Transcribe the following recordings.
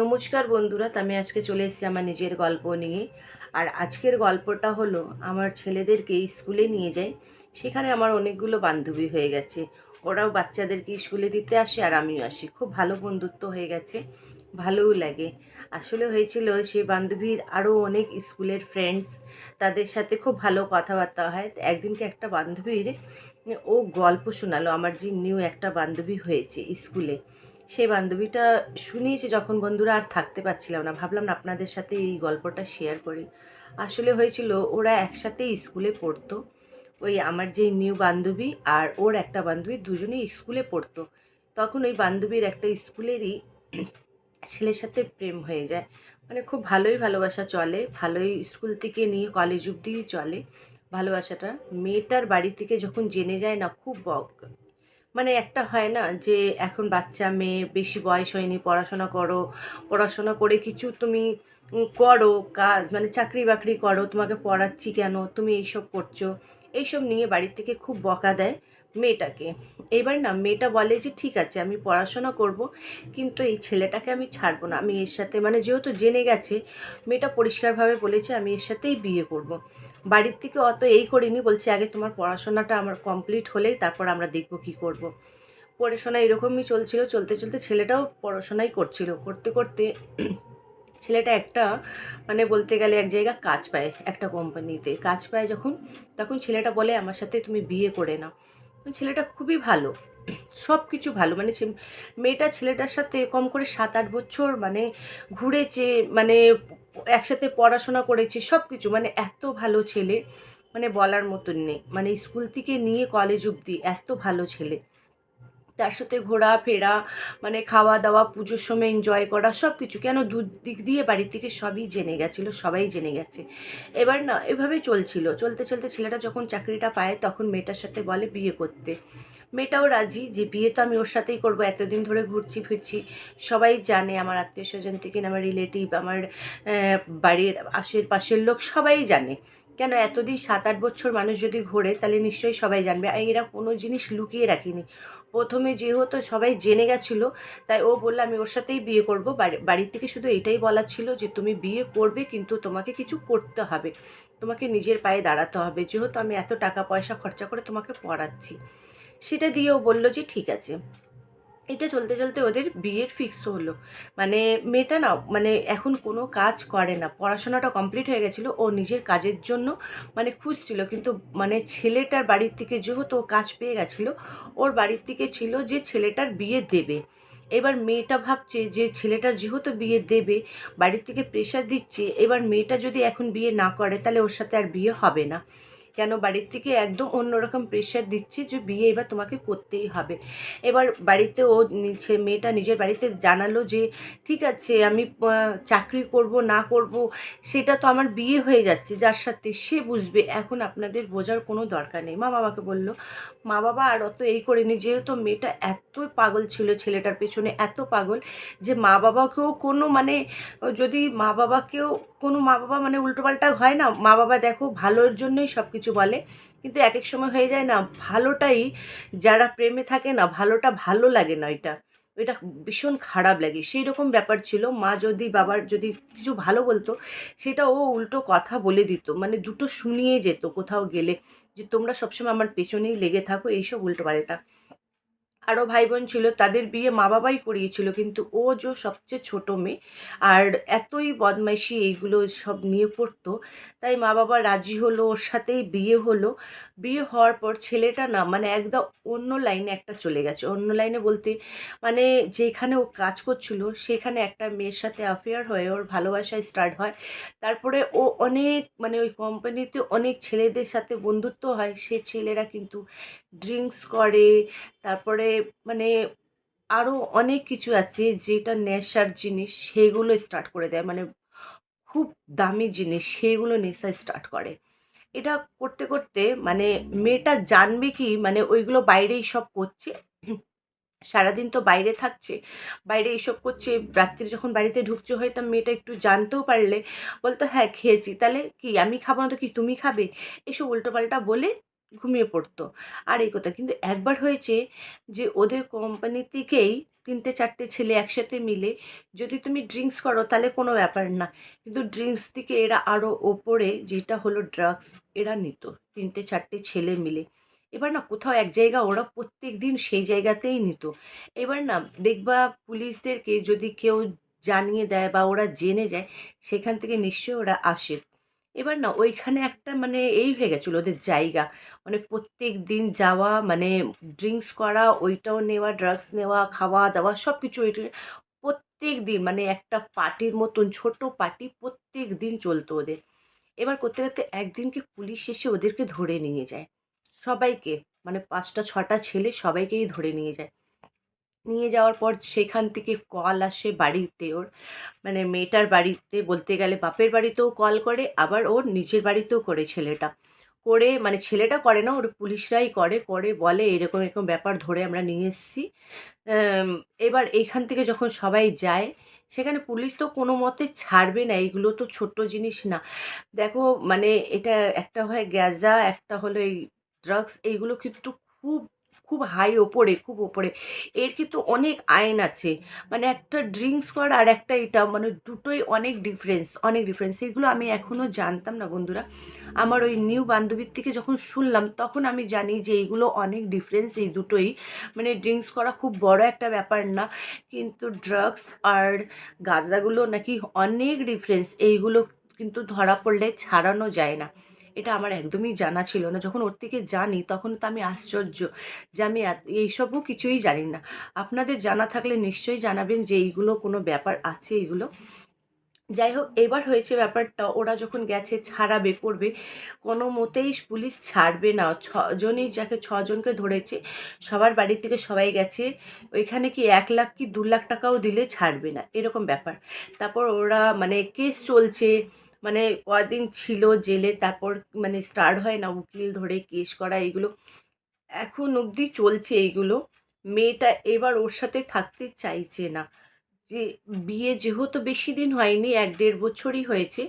নমস্কার বন্ধুরা আমি আজকে চলে এসেছি আমার নিজের গল্প নিয়ে। আর আজকের গল্পটা হলো, আমার ছেলেদেরকে স্কুলে নিয়ে যাই। সেখানে আমার অনেকগুলো বান্ধবী হয়ে গেছে। ওরাও বাচ্চাদেরকে স্কুলে দিতে আসে আর আমিও আসি। খুব ভালো বন্ধুত্ব হয়ে গেছে, ভালোও লাগে। আসলে হয়েছিল, সেই বান্ধবীর আরও অনেক স্কুলের ফ্রেন্ডস তাদের সাথে খুব ভালো কথাবার্তা হয়। একদিনকে একটা বান্ধবীর, ও গল্প শোনালো, আমার যে নিউ একটা বান্ধবী হয়েছে স্কুলে। সেই বান্ধবীটা শুনিয়েছে যখন বন্ধুরা আর থাকতে পারছিলাম না। ভাবলাম না আপনাদের সাথে এই গল্পটা শেয়ার করি। আসলে হয়েছিল, ওরা একসাথেই স্কুলে পড়তো। ওই আমার যে নিউ বান্ধবী আর ওর একটা বান্ধবী দুজনেই স্কুলে পড়তো। তখন ওই বান্ধবীর একটা স্কুলেরই ছেলের সাথে প্রেম হয়ে যায়। মানে খুব ভালোই ভালোবাসা চলে, ভালোই স্কুল থেকে নিয়ে কলেজ অব্দিই চলে। ভালোবাসাটা মেয়েটার বাড়ি থেকে যখন জেনে যায় না, খুব মানে একটা হয় না যে এখন বাচ্চা, মেয়ে বেশি বয়স হয়নি, পড়াশোনা করো, পড়াশোনা করে কিছু তুমি করো, কাজ মানে চাকরি বাকরি করো, তোমাকে পড়াচ্ছি কেন, তুমি এইসব করছ, এইসব নিয়ে বাড়ির থেকে খুব বকা দেয় মেয়েটাকে এবার না মেয়েটা বলে যে ঠিক আছে, আমি পড়াশোনা করব, কিন্তু এই ছেলেটাকে আমি ছাড়বো না আমি এর সাথে মানে যেহেতু জেনে গেছে, মেয়েটা পরিষ্কারভাবে বলেছে, আমি এর সাথেই বিয়ে করব। বাড়ির থেকে অত এই করিনি, বলছি আগে তোমার পড়াশোনাটা আমার কমপ্লিট হলেই তারপর আমরা দেখব কি করব। পড়াশোনা এরকমই চলছিল, চলতে চলতে ছেলেটাও পড়াশোনাই করছিল। করতে করতে ছেলেটা একটা মানে বলতে গেলে এক জায়গায় কাজ পায় একটা কোম্পানিতে। কাজ পায় যখন, তখন ছেলেটা বলে, আমার সাথে তুমি বিয়ে করে নাও। ছেলেটা খুবই ভালো সব কিছু ভালো। মানে মেয়েটা ছেলেটার সাথে কম করে সাত আট বছর মানে ঘুরেছে মানে একসাথে পড়াশোনা করেছে সব কিছু মানে এত ভালো ছেলে মানে বলার মতন নেই। মানে স্কুল থেকে নিয়ে কলেজ অবধি এত ভালো ছেলে। তার সাথে ঘোরা ফেরা মানে খাওয়া দাওয়া পুজোর সময় এনজয় করা সব কিছু কেন দু দিক দিয়ে বাড়ির থেকে সবই জেনে গেছিল, সবাই জেনে গেছে। এবার না এভাবেই চলছিল। চলতে চলতে ছেলেটা যখন চাকরিটা পায়, তখন মেয়েটার সাথে বলে বিয়ে করতে। মেয়েটাও রাজি যে বিয়ে তো আমি ওর সাথেই করব, এতদিন ধরে ঘুরছি ফিরছি। সবাই জানে আমার আত্মীয় স্বজন থেকে আমার রিলেটিভ আমার বাড়ির আশেপাশের লোক সবাই জানে। কেন এতদিন সাত আট বছর মানুষ যদি ঘোরে, তাহলে নিশ্চয়ই সবাই জানবে। আর এরা কোনো জিনিস লুকিয়ে রাখিনি। প্রথমে যেহেতু সবাই জেনে গেছিল, তাই ও বলল, আমি ওর সাথেই বিয়ে করব। বাড়ি, বাড়ির থেকে শুধু এটাই বলা ছিল যে, তুমি বিয়ে করবে, কিন্তু তোমাকে কিছু করতে হবে। তোমাকে নিজের পায়ে দাঁড়াতে হবে। যেহেতু আমি এত টাকা পয়সা খরচা করে তোমাকে পড়াচ্ছি। সেটা দিয়েও বলল যে ঠিক আছে। এটা চলতে চলতে ওদের বিয়ের ফিক্স হলো। মানে মেয়েটা না মানে এখন কোনো কাজ করে না। পড়াশোনাটা কমপ্লিট হয়ে গেছিল, ও নিজের কাজের জন্য মানে খুঁজছিল। কিন্তু মানে ছেলেটার বাড়ির থেকে যেহেতু ও কাজ পেয়ে গেছিল, ওর বাড়ির থেকে ছিল যে ছেলেটার বিয়ে দেবে। এবার মেয়েটা ভাবছে যে ছেলেটার যেহেতু বিয়ে দেবে, বাড়ির থেকে প্রেশার দিচ্ছে, এবার মেয়েটা যদি এখন বিয়ে না করে, তাহলে ওর সাথে আর বিয়ে হবে না। কেন বাড়ির থেকে একদম অন্যরকম প্রেশার দিচ্ছে যে বিয়ে এবার তোমাকে করতেই হবে। এবার বাড়িতে ও নিচে মেয়েটা নিজের বাড়িতে জানালো যে, ঠিক আছে, আমি চাকরি করব, না করব, সেটা তো আমার বিয়ে হয়ে যাচ্ছে, যার সাথে সে বুঝবে, এখন আপনাদের বোঝার কোনো দরকার নেই। মা বাবাকে বলল, মা বাবা, আর অত এই করেনি, যেহেতু মেয়েটা এত পাগল ছিল, ছেলেটার পেছনে এত পাগল যে মা বাবাকেও কোনো মানে যদি মা বাবাকেও কোনো মা বাবা মানে উল্টোপাল্টা হয় না, মা বাবা দেখো ভালোর জন্যই সব কিছু বলে। কিন্তু এক এক সময় হয়ে যায় না, ভালোটাই যারা প্রেমে থাকে না, ভালোটা ভালো লাগে না এটা। এটা ভীষণ খারাপ লাগে। সেই রকম ব্যাপার ছিল। মা যদি, বাবার যদি কিছু ভালো বলতো, সেটা ও উল্টো কথা বলে দিত। মানে দুটো শুনিয়ে যেত কোথাও গেলে যে তোমরা সবসময় আমার পেছনেই লেগে থাকো, এইসব উল্টো পাল্টা আরও ভাই বোন ছিল, তাদের বিয়ে মা বাবাই করিয়েছিল, কিন্তু ও যে সবচেয়ে ছোট মেয়ে আর এতই বদমাইশি এইগুলো সব নিয়ে পড়তো তাই মা বাবা রাজি হলো, ওর সাথেই বিয়ে হলো। বিয়ে হওয়ার পর ছেলেটা না মানে একদম অন্য লাইনে একটা চলে গেছে। অন্য লাইনে বলতে মানে যেখানে ও কাজ করছিল, সেখানে একটা মেয়ের সাথে অ্যাফেয়ার হয়ে, ওর ভালোবাসায় স্টার্ট হয়। তারপরে ও অনেক মানে ওই কোম্পানিতে অনেক ছেলেদের সাথে বন্ধুত্ব হয়, সে ছেলেরা কিন্তু ড্রিঙ্কস করে, তারপরে মানে আরও অনেক কিছু আছে যেটা নেশার জিনিস সেগুলো স্টার্ট করে দেয়। মানে খুব দামি জিনিস সেগুলো নেশা স্টার্ট করে। এটা করতে করতে মানে মেয়েটা জানবে কি মানে ওইগুলো বাইরেই সব করছে। সারাদিন তো বাইরে থাকছে, বাইরে এইসব করছে, রাত্রি যখন বাড়িতে ঢুকছে হয়তো মেয়েটা একটু জানতেও পারলে বলতো হ্যাঁ খেয়েছি। তাহলে কি আমি খাব না তো কি তুমি খাবে? এসব উল্টোপাল্টা বলে ঘুমিয়ে পড়তো। আর এই কথা, কিন্তু একবার হয়েছে যে ওদের কোম্পানি থেকেই তিনটে, চারটে ছেলে একসাথে মিলে যদি তুমি ড্রিঙ্কস করো তাহলে কোনো ব্যাপার না। কিন্তু ড্রিঙ্কস থেকে এরা আরও ওপরে যেটা হলো ড্রাগস এরা নিত। তিনটে, চারটে ছেলে মিলে। এবার না কোথাও এক জায়গা ওরা প্রত্যেক দিন সেই জায়গাতেই নিত। এবার না দেখবা পুলিশদেরকে যদি কেউ জানিয়ে দেয় বা ওরা জেনে যায়, সেখান থেকে নিশ্চয়ই ওরা আসে। এবার না ওইখানে একটা মানে এই হয়ে গেছিল ওদের জায়গা। মানে প্রত্যেক দিন যাওয়া মানে ড্রিঙ্কস করা, ওইটাও নেওয়া ড্রাগস নেওয়া, খাওয়া দাওয়া সব কিছু ওইটা প্রত্যেক দিন মানে একটা পার্টির মতন, ছোট পার্টি প্রত্যেক দিন চলতো ওদের। এবার করতে করতে একদিনকে পুলিশ এসে ওদেরকে ধরে নিয়ে যায়। সবাইকে মানে পাঁচটা, ছটা ছেলে সবাইকেই ধরে নিয়ে যায়। নিয়ে যাওয়ার পর সেখান থেকে কল আসে বাড়িতে ওর। মানে মেয়েটার বাড়িতে বলতে গেলে বাপের বাড়িতেও কল করে, আবার ওর নিজের বাড়িতেও করে ছেলেটা। করে মানে ছেলেটা করে না, ওর পুলিশরাই করে। করে বলে, এরকম এরকম ব্যাপার ধরে আমরা নিয়ে এসেছি। এবার এইখান থেকে যখন সবাই যায়, সেখানে পুলিশ তো কোনো মতে ছাড়বে না, এইগুলো তো ছোট্ট জিনিস না। দেখো মানে এটা একটা হয় গ্যাজা, একটা হলো এই ড্রাগস এইগুলো কিন্তু খুব খুব হাই ওপরে, খুব ওপরে। এর কিন্তু অনেক আইন আছে। মানে একটা ড্রিঙ্কস করা আর একটা এটা মানে দুটোই অনেক ডিফারেন্স অনেক ডিফারেন্স এগুলো আমি এখনও জানতাম না বন্ধুরা। আমার ওই নিউ বান্ধবীর থেকে যখন শুনলাম, তখন আমি জানি যে এইগুলো অনেক ডিফারেন্স এই দুটোই। মানে ড্রিঙ্কস করা খুব বড় একটা ব্যাপার না। কিন্তু ড্রাগস আর গাঁজাগুলো নাকি অনেক ডিফারেন্স এইগুলো কিন্তু ধরা পড়লে ছাড়ানো যায় না। এটা আমার একদমই জানা ছিল না। যখন ওর থেকে জানি, তখন তো আমি আশ্চর্য যে আমি এইসবও কিছুই জানি না। আপনাদের জানা থাকলে নিশ্চয়ই জানাবেন যে এইগুলো কোনো ব্যাপার আছে এইগুলো যাই হোক, এবার হয়েছে ব্যাপারটা, ওরা যখন গেছে, ছাড়াবে, করবে, কোনো মতেই পুলিশ ছাড়বে না। ছজনই যাকে, ছজনকে ধরেছে, সবার বাড়ি থেকে সবাই গেছে, ওইখানে কি এক লাখ কি দু লাখ টাকাও দিলে ছাড়বে না? এরকম ব্যাপার। তারপর ওরা মানে কেস চলছে মানে কদিন ছিল জেলে, তারপর মানে স্টার্ট হয় না উকিল ধরে কেস করা এগুলো এখন অবধি চলছে এইগুলো। মেয়েটা এবার ওর সাথে থাকতে চাইছে না। যে বিয়ে যেহেতু বেশি দিন হয়নি, এক দেড় বছরই হয়েছে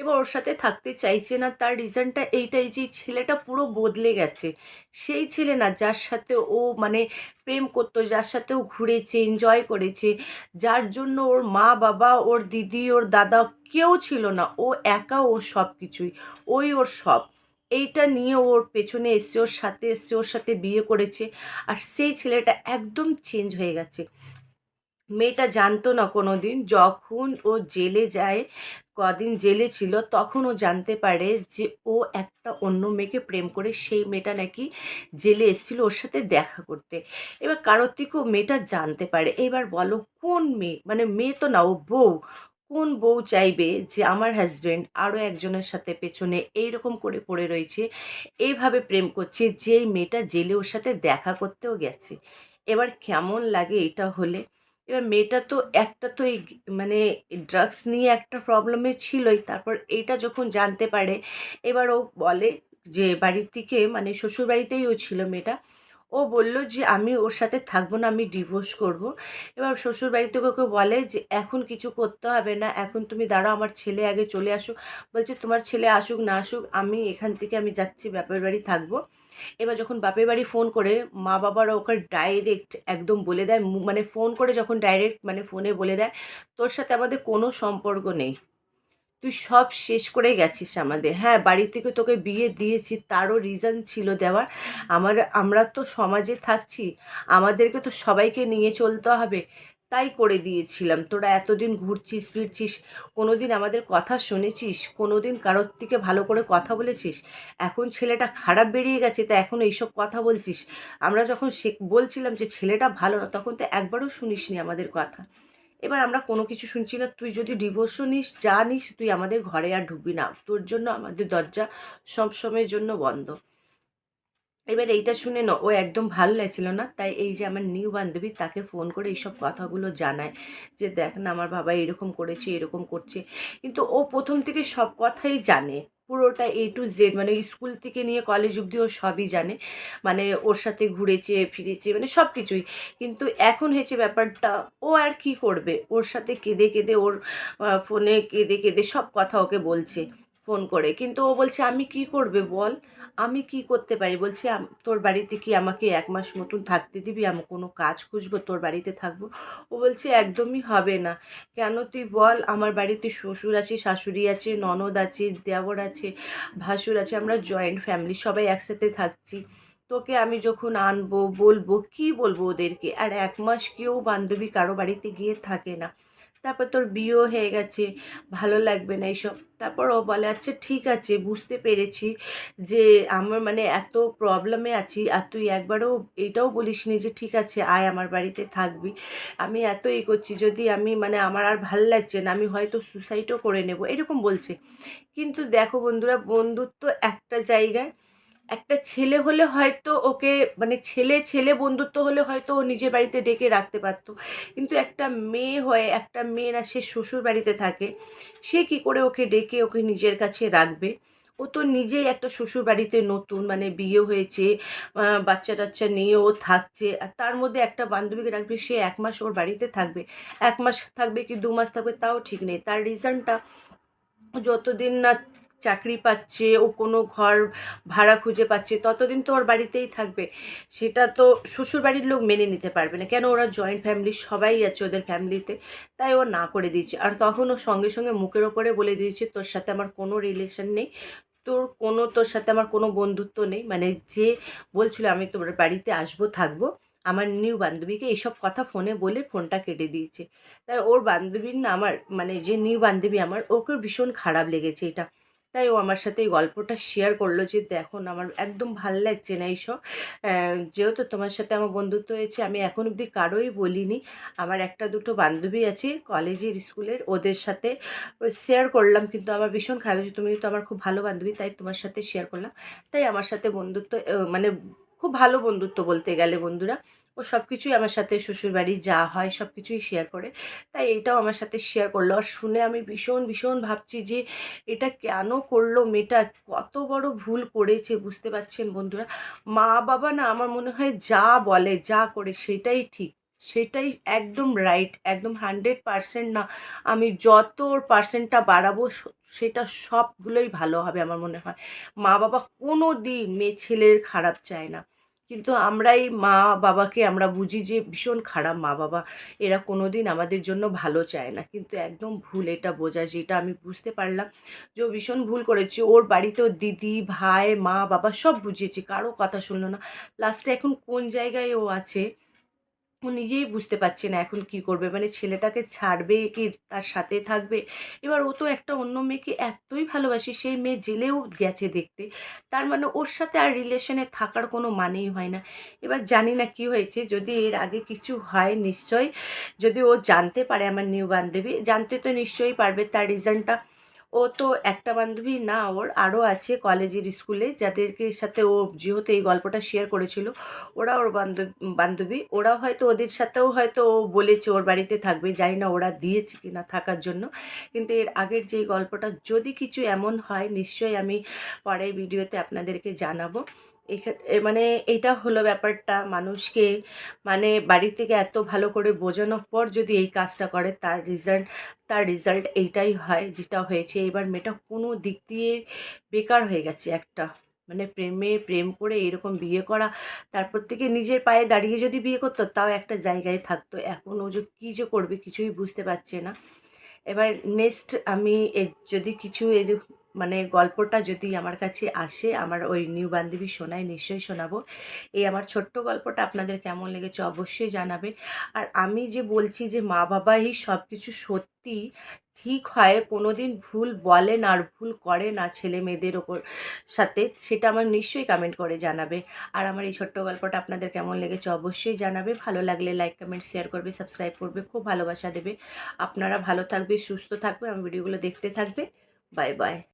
এবার ওর সাথে থাকতে চাইছে না, তার রিজনটা এইটাই যে ছেলেটা পুরো বদলে গেছে। সেই ছেলে না, যার সাথে ও মানে প্রেম করতো, যার সাথে ও ঘুরেছে এনজয় করেছে, যার জন্য ওর মা, বাবা, ওর দিদি, ওর দাদা কেউ ছিল না। ও একা ও সব কিছুই ওই ওর সব। এইটা নিয়ে ওর পেছনে এসছে, ওর সাথে এসছে, ওর সাথে বিয়ে করেছে। আর সেই ছেলেটা একদম চেঞ্জ হয়ে গেছে। মেয়েটা জানতো না কোনো দিন যখন ও জেলে যায়, কদিন জেলে ছিল, তখন ও জানতে পারে যে ও একটা অন্য মেয়েকে প্রেম করে সেই মেয়েটা নাকি জেলে এসেছিল ওর সাথে দেখা করতে। এবার কারোর থেকেও মেয়েটা জানতে পারে। এবার বলো, কোন মেয়ে? মানে মেয়ে তো না, ও বউ। কোন বউ চাইবে যে আমার হাজব্যান্ড আরও একজনের সাথে পেছনে এইরকম করে পড়ে রয়েছে, এইভাবে প্রেম করছে যে মেয়েটা জেলে ওর সাথে দেখা করতেও গেছে? এবার কেমন লাগে এটা হলে? এবার মেয়েটা তো একটা তো এই মানে ড্রাগস নিয়ে একটা প্রবলেমে ছিলই। তারপর এইটা যখন জানতে পারে, এবার ও বলে যে বাড়ির থেকে মানে শ্বশুর বাড়িতেই ও ছিল মেয়েটা। ও বলল যে আমি ওর সাথে থাকব না, আমি ডিভোর্স করব। এবার শ্বশুর বাড়ি থেকে ওকে বলে যে এখন কিছু করতে হবে না, এখন তুমি দাঁড়াও, আমার ছেলে আগে চলে আসুক। বলছে তোমার ছেলে আসুক, না আসুক, আমি এখান থেকে আমি যাচ্ছি ব্যাপার বাড়ি থাকব। এবার যখন বাপের বাড়ি ফোন করে, মা বাবারা ওকে ডাইরেক্ট একদম বলে দেয় মানে ফোন করে যখন ডাইরেক্ট মানে ফোনে বলে দেয়, তোর সাথে আমাদের কোনো সম্পর্ক নেই। তুই সব শেষ করে গেছিস আমাদের। হ্যাঁ বাড়ি থেকে তোকে বিয়ে দিয়েছি, তারও রিজন ছিল দেওয়ার। আমার, আমরা তো সমাজে থাকছি। আমাদেরকে তো সবাইকে নিয়ে চলতে হবে। তাই করে দিয়েছিলাম। তোরা এতদিন ঘুরছিস, ফিরছিস কোনো দিন আমাদের কথা শুনেছিস কোনো দিন কারোর থেকে ভালো করে কথা বলেছিস? এখন ছেলেটা খারাপ বেরিয়ে গেছে, তা এখন এইসব কথা বলছিস? আমরা যখন সে বলছিলাম যে ছেলেটা ভালো না তখন তো একবারও শুনিসনি আমাদের কথা। এবার আমরা কোনো কিছু শুনছি না। তুই যদি ডিভোর্সও নিস, যা নিস, তুই আমাদের ঘরে আর ঢুকবি না। তোর জন্য আমাদের দরজা সবসময়ের জন্য বন্ধ। এবার এইটা শুনে না, ও একদম ভালো লাগছিল না। তাই এই যে আমার নিউ বান্ধবী তাকে ফোন করে এইসব কথাগুলো জানায় যে, দেখ না, আমার বাবা এরকম করেছে, এরকম করছে। কিন্তু ও প্রথম থেকে সব কথাই জানে। পুরোটা এ টু জেড মানে স্কুল থেকে নিয়ে কলেজ অবধি ও সবই জানে। মানে ওর সাথে ঘুরেছে, ফিরেছে মানে সব কিছুই কিন্তু এখন হয়েছে ব্যাপারটা, ও আর কি করবে? ওর সাথে কেঁদে কেঁদে ওর ফোনে কেঁদে কেঁদে সব কথা ওকে বলছে। ফোন করে। কিন্তু ও বলছে, আমি কি করবে বল? আমি কি করতে পারি? বলছি তোর বাড়িতে কি আমাকে এক মাস মতন থাকতে দিবি? আমি কোনো কাজ খুঁজবো, তোর বাড়িতে থাকব? ও বলছে, একদমই হবে না। কেন তুই বল? আমার বাড়িতে শ্বশুর আছে, শাশুড়ি আছে, ননদ আছে, দেওর আছে, ভাসুর আছে, আমরা জয়েন্ট ফ্যামিলি সবাই একসাথে থাকছি। তোকে আমি যখন আনব, বলব, কি বলব ওদেরকে? আর এক মাস কেউ বান্ধবী কারও বাড়িতে গিয়ে থাকে না। তারপর তোর বিয়েও হয়ে গেছে, ভালো লাগবে না এইসব। তারপর ও বলে আচ্ছা ঠিক আছে, বুঝতে পেরেছি যে আমার মানে এত প্রবলেমে আছি, আর তুই একবারও এটাও বলিস নি যে, ঠিক আছে, আয় আমার বাড়িতে থাকবি। আমি এত ই করছি, যদি আমি মানে আমার আর ভালো লাগছে না, আমি হয়তো সুসাইডও করে নেব। এরকম বলছে। কিন্তু দেখো বন্ধুরা, বন্ধুত্ব একটা জায়গায় একটা ছেলে হলে হয়তো ওকে মানে ছেলে ছেলে বন্ধুত্ব হলে হয়তো ও নিজের বাড়িতে ডেকে রাখতে পারতো। কিন্তু একটা মেয়ে হয়ে, একটা মেয়েরা সে শ্বশুর বাড়িতে থাকে, সে কি করে ওকে ডেকে ওকে নিজের কাছে রাখবে? ও তো নিজেই একটা শ্বশুর বাড়িতে নতুন মানে বিয়ে হয়েছে বাচ্চা টাচ্চা নিয়ে ও থাকছে, আর তার মধ্যে একটা বান্ধবীকে রাখবে, সে এক মাস ওর বাড়িতে থাকবে। এক মাস থাকবে কি দু মাস থাকবে, তাও ঠিক নেই। তার রিজনটা যতদিন না চাকরি পাচ্ছে, ও কোনো ঘর ভাড়া খুঁজে পাচ্ছে, ততদিন তো ওর বাড়িতেই থাকবে। সেটা তো শ্বশুর বাড়ির লোক মেনে নিতে পারবে না। কেন ওরা জয়েন্ট ফ্যামিলি সবাই আছে ওদের ফ্যামিলিতে তাই ও না করে দিয়েছে। আর তখন ও সঙ্গে সঙ্গে মুখের ওপরে বলে দিয়েছে, তোর সাথে আমার কোনো রিলেশন নেই। তোর কোনো, তোর সাথে আমার কোনো বন্ধুত্ব নেই। মানে যে বলছিল, আমি তোর বাড়িতে আসব, থাকব। আমার নিউ বান্ধবীকে এইসব কথা ফোনে বলে ফোনটা কেটে দিয়েছে। তাই ওর বান্ধবীর না আমার মানে যে নিউ বান্ধবী আমার ওকে ভীষণ খারাপ লেগেছে এটা। তাই ও আমার সাথে এই গল্পটা শেয়ার করল যে, দেখো আমার একদম ভালো লাগছে না এইসব। যেহেতু তোমার সাথে আমার বন্ধুত্ব হয়েছে, আমি এখন অবধি কারোই বলিনি। আমার একটা দুটো বান্ধবী আছে কলেজের স্কুলের ওদের সাথে শেয়ার করলাম। কিন্তু আমার ভীষণ খারাপ লাগছে। তুমি তো আমার খুব ভালো বান্ধবী, তাই তোমার সাথে শেয়ার করলাম। তাই আমার সাথে বন্ধুত্ব মানে খুব ভালো বন্ধুত্ব বলতে গেলে বন্ধুরা। ও সব কিছুই আমার সাথে শ্বশুরবাড়ি যা হয় সব কিছুই শেয়ার করে। তাই এটাও আমার সাথে শেয়ার করল। আর শুনে আমি ভীষণ ভীষণ ভাবছি যে এটা কেন করল মেয়েটা? কত বড় ভুল করেছে বুঝতে পারছেন বন্ধুরা? মা বাবা না আমার মনে হয় যা বলে, যা করে সেটাই ঠিক। সেটাই একদম রাইট একদম হান্ড্রেড পারসেন্ট না। আমি যত পার্সেন্টটা বাড়াবো সেটা সবগুলোই ভালো হবে আমার মনে হয়। মা বাবা কোনো দিন মেয়ে ছেলের খারাপ চায় না। কিন্তু আমরাই মা বাবাকে আমরা বুঝি যে ভীষণ খারাপ মা বাবা। এরা কোনো দিন আমাদের জন্য ভালো চায় না। কিন্তু একদম ভুল এটা বোঝা যেটা আমি বুঝতে পারলাম। যে ও ভীষণ ভুল করেছে। ওর বাড়িতেও দিদি, ভাই, মা, বাবা সব বুঝিয়েছে। কারও কথা শুনলো না। লাস্টে এখন কোন জায়গায় ও আছে? ও নিজেই বুঝতে পারছে না এখন কি করবে। মানে ছেলেটাকে ছাড়বে কি তার সাথে থাকবে? এবার ও তো একটা অন্য মেয়েকে এতই ভালোবাসে, সেই মেয়ে জেলেও গেছে দেখতে। তার মানে ওর সাথে আর রিলেশনে থাকার কোনো মানেই হয় না। এবার জানি না কি হয়েছে, যদি এর আগে কিছু হয় নিশ্চয় যদি ও জানতে পারে আমার নিউ বান্ধবী, জানতে তো নিশ্চয়ই পারবে তার রিজনটা ও তো একটা বান্ধবী না, ওর আরও আছে কলেজের স্কুলে, যাদেরকে সাথে ও যেহেতু এই গল্পটা শেয়ার করেছিল। ওরা ওর বান্ধবী বান্ধবী। ওরা হয়তো ওদের সাথেও হয়তো ও বলেছে ওর বাড়িতে থাকবে, জানি না ওরা দিয়েছে কি না থাকার জন্য। কিন্তু এর আগের যে গল্পটা যদি কিছু এমন হয়, নিশ্চয়ই আমি পরের ভিডিওতে আপনাদেরকে জানাব। এখা- এ মানে এটা হলো ব্যাপারটা। মানুষকে মানে বাড়ি থেকে এত ভালো করে বোঝানোর পর যদি এই কাজটা করে, তার রেজাল্ট তার রেজাল্ট এইটাই হয় যেটা হয়েছে। এবার মেয়েটা কোনো দিক দিয়ে বেকার হয়ে গেছে একটা। মানে প্রেমে প্রেম করে এরকম বিয়ে করা, তারপর থেকে নিজের পায়ে দাঁড়িয়ে যদি বিয়ে করতো, তাও একটা জায়গায় থাকতো। এখন ও যে কী যে করবে কিছুই বুঝতে পারছে না। এবার নেক্সট আমি যদি কিছু এর মানে গল্পটা যদি আমার কাছে আসে, আমার ওই নিউ বান্ধবী শোনায় নিশ্চয়ই শোনাবো। এই আমার ছোট্ট গল্পটা আপনাদের কেমন লেগেছে অবশ্যই জানাবে আর আমি যে বলছি যে মা বাবাই সব কিছু সত্যি ঠিক হয় কোনো দিন ভুল বলে না আর ভুল করে না ছেলে মেয়েদের ওপর সাথে, সেটা আমার নিশ্চয়ই কমেন্ট করে জানাবে। আর আমার এই ছোট্ট গল্পটা আপনাদের কেমন লেগেছে অবশ্যই জানাবে। ভালো লাগলে লাইক কমেন্ট শেয়ার করবে সাবস্ক্রাইব করবে, খুব ভালোবাসা দেবে। আপনারা ভালো থাকবে, সুস্থ থাকবে আমার ভিডিওগুলো দেখতে থাকবে। Bye bye